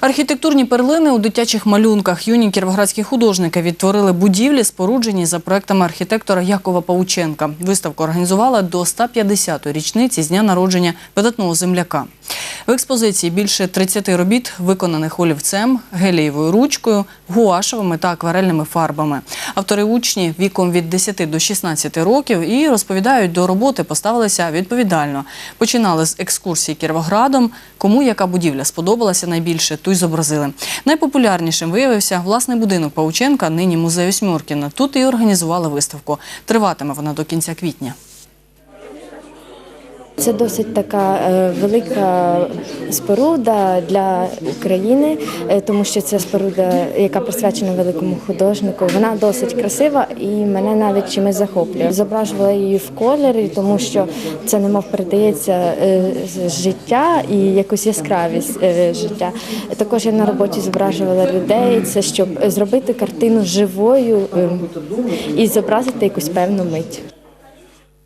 Архітектурні перлини у дитячих малюнках юні кіровоградські художники відтворили будівлі, споруджені за проектами архітектора Якова Паученка. Виставку організувала до 150-ї річниці з дня народження видатного земляка. В експозиції більше 30 робіт, виконаних олівцем, гелієвою ручкою, гуашевими та акварельними фарбами. Автори учні віком від 10 до 16 років і розповідають, до роботи поставилися відповідально. Починали з екскурсії Кіровоградом. Кому яка будівля сподобалася найбільше, ту й зобразили. Найпопулярнішим виявився власний будинок Паученка, нині музей Осьмьоркіна. Тут і організували виставку. Триватиме вона до кінця квітня. Це досить така е, велика споруда для України, е, тому що це споруда, яка присвячена великому художнику. Вона досить красива і мене навіть чимось захоплює. Зображувала її в кольорі, тому що це немов передається е, життя і якусь яскравість життя. Також я на роботі зображувала людей. Це щоб зробити картину живою е, і зобразити якусь певну мить.